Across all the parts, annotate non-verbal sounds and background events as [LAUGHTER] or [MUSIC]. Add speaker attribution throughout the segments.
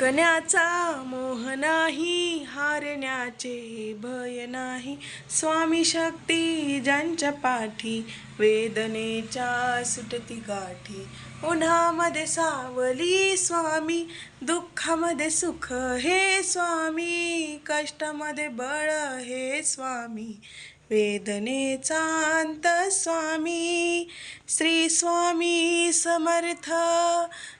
Speaker 1: गण्याचा मोह नाही हारण्याचे भय नाही. स्वामी शक्ती ज्यांच्या पाठी वेदनेच्या सुटती गाठी. उन्हामध्ये सावली स्वामी दुःखामध्ये सुख हे स्वामी कष्टामध्ये बळ हे स्वामी. वेदनेचा अंत स्वामी श्री स्वामी समर्थ.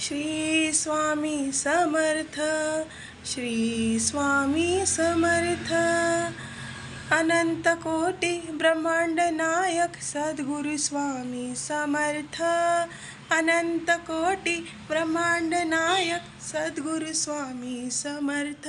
Speaker 1: श्री स्वामी समर्थ श्री स्वामी समर्थ. अनंत कोटी ब्रह्मांड नायक सद्गुरु स्वामी समर्थ. अनंत कोटी ब्रह्मांड नायक सद्गुरु स्वामी समर्थ.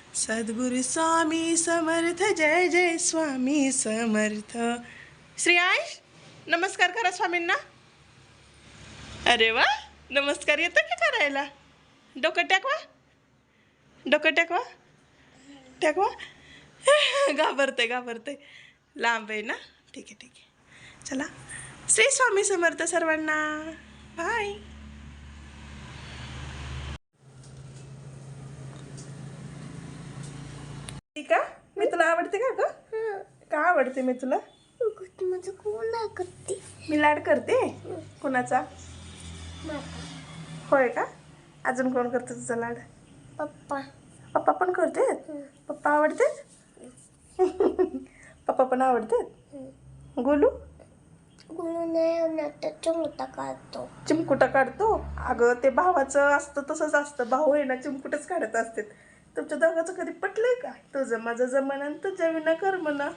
Speaker 1: सद्गुरु स्वामी समर्थ जय जय स्वामी समर्थ. श्री आयुष नमस्कार करा स्वामींना. अरे वा नमस्कार येतो का करायला? डोकं टाकवा. डोकं टाकवा. टाकवा. [LAUGHS] घाबरते घाबरते लांब आहे ना? ठीक आहे ठीक आहे. चला. श्री स्वामी समर्थ सर्वांना. बाय ठीक आहे मी तुला आवडते का ग? का आवडते मी तुला?
Speaker 2: माझं कोण करते
Speaker 1: मी लाड करते? कोणाचा? होय का? अजून कोण करते तुझा लाड?
Speaker 2: पप्पा
Speaker 1: पप्पा पण करते पप्पा आवडतेत? [LAUGHS] पप्पा पण आवडतेत? गोलू?
Speaker 2: गोलू नाही चिमकुटा मोठा काढतो
Speaker 1: चिमकुटा काढतो. अगं ते भावाचं असतं तसंच असतं. भाऊ आहे ना चिमकुटच काढत असतात. तुमच्या दोघांचं कधी पटलंय का? तुझं माझं जमाना तुझ्या विना कर म्हणा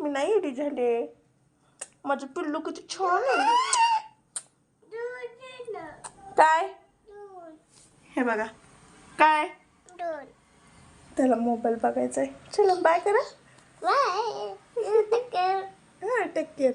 Speaker 1: मी नाही एडी झाले. माझं पिल्लू किती छान आहे. काय? हे बघा. काय? त्याला मोबाईल बघायचा आहे. चला बाय करा. हां टेक केअर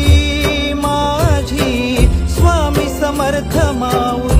Speaker 3: व्यर्थमाऊ